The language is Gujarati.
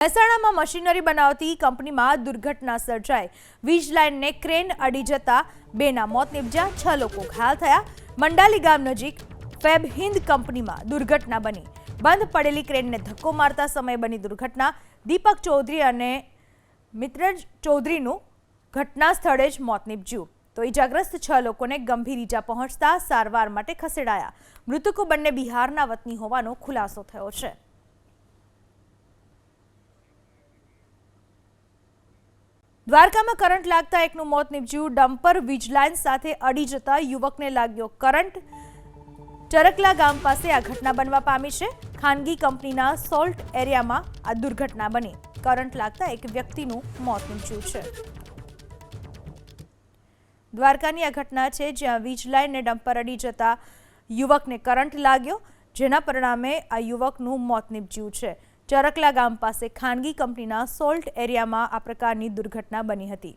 મહેસાણામાં મશીનરી બનાવતી કંપનીમાં દુર્ઘટના સર્જાઈ. વીજ લાઇનને ક્રેન અડી જતા બેના મોત નિપજ્યા છ લોકો ઘાયલ થયા. મંડાલી ગામ નજીક ફેબ હિન્દ કંપનીમાં દુર્ઘટના બની. બંધ પડેલી ક્રેનને ધક્કો મારતા સમયે બની દુર્ઘટના. દીપક ચૌધરી અને મિત્રજ ચૌધરીનું ઘટના સ્થળે જ મોત નીપજ્યું. તો ઈજાગ્રસ્ત છ લોકોને ગંભીર ઈજા પહોંચતા સારવાર માટે ખસેડાયા. મૃતકો બંને બિહારના વતની હોવાનો ખુલાસો થયો છે. દ્વારકામાં કરંટ લાગતા એકનું મોત નીપજ્યું. ડમ્પર વીજલાઇન સાથે અડી જતા યુવકને લાગ્યો કરંટ. ચરકલા ગામ પાસે આ ઘટના બનવા પામી છે. ખાનગી કંપનીના સોલ્ટ એરિયામાં આ દુર્ઘટના બની. કરંટ લાગતા એક વ્યક્તિનું મોત નીપજ્યું છે. દ્વારકાની આ ઘટના છે જ્યાં વીજ લાઇનને ડમ્પર અડી જતા યુવકને કરંટ લાગ્યો, જેના પરિણામે આ યુવકનું મોત નીપજ્યું છે. ચરકલા ગામ પાસે ખાનગી કંપનીના સોલ્ટ એરિયામાં આ પ્રકારની દુર્ઘટના બની હતી.